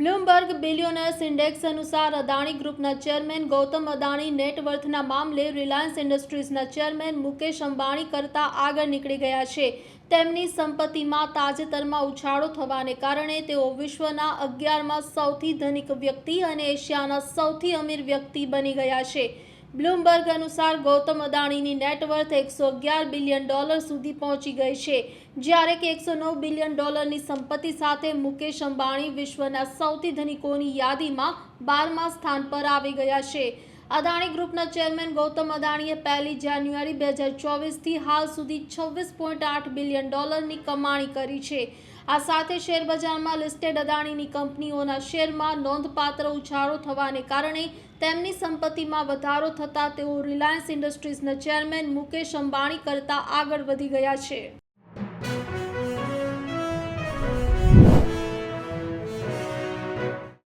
Bloomberg બિલિયોનર્સ index અનુસાર અદાણી ગ્રુપના chairman Gautam Adani નેટવર્થના મામલે રિલાયન્સ ઇન્ડસ્ટ્રીઝના ચેરમેન મુકેશ અંબાણી કરતાં આગળ નીકળી ગયા છે. તેમની સંપત્તિમાં તાજેતરમાં ઉછાળો થવાને કારણે તેઓ વિશ્વના અગિયારમાં સૌથી ધનિક વ્યક્તિ અને એશિયાના સૌથી અમીર વ્યક્તિ બની ગયા છે. બ્લૂમબર્ગ અનુસાર ગૌતમ અદાણીની નેટવર્થ એકસો અગિયાર બિલિયન ડોલર સુધી પહોંચી ગઈ છે, જ્યારે કે એકસો નવ બિલિયન ડોલરની સંપત્તિ સાથે મુકેશ અંબાણી વિશ્વના સૌથી ધનિકોની યાદીમાં બારમા સ્થાન પર આવી ગયા છે. અદાણી ગ્રુપના ચેરમેન ગૌતમ અદાણીએ પહેલી જાન્યુઆરી બે હજાર ચોવીસથી હાલ સુધી છવ્વીસ પોઈન્ટ આઠ બિલિયન ડોલરની કમાણી કરી છે. આ સાથે શેરબજારમાં લિસ્ટેડ અદાણીની કંપનીઓના શેરમાં નોંધપાત્ર ઉછાળો થવાને કારણે તેમની સંપત્તિમાં વધારો થતાં તેઓ રિલાયન્સ ઇન્ડસ્ટ્રીઝના ચેરમેન મુકેશ અંબાણી કરતાં આગળ વધી ગયા છે.